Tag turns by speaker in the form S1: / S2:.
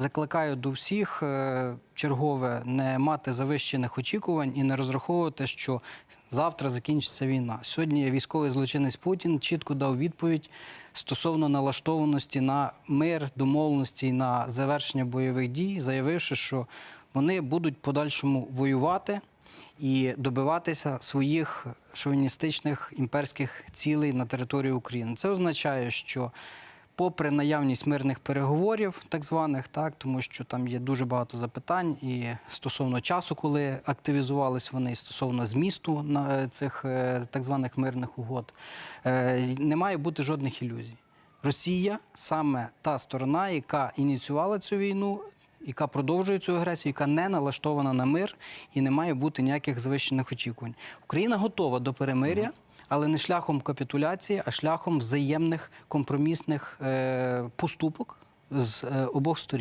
S1: Закликаю до всіх е, чергове не мати завищених очікувань і не розраховувати, що завтра закінчиться війна. Сьогодні військовий злочинець Путін чітко дав відповідь стосовно налаштованості на мир, домовленості на завершення бойових дій, заявивши, що вони будуть подальшому воювати і добиватися своїх шовіністичних імперських цілей на території України. Це означає, що попри наявність мирних переговорів, так званих, так тому що там є дуже багато запитань і стосовно часу, коли активізувались вони, і стосовно змісту на е, цих е, так званих мирних угод, е, не має бути жодних ілюзій. Росія саме та сторона, яка ініціювала цю війну, яка продовжує цю агресію, яка не налаштована на мир і не має бути ніяких завищених очікувань. Україна готова до перемиря, але не шляхом капітуляції, а шляхом взаємних компромісних е, поступок з е, обох сторін.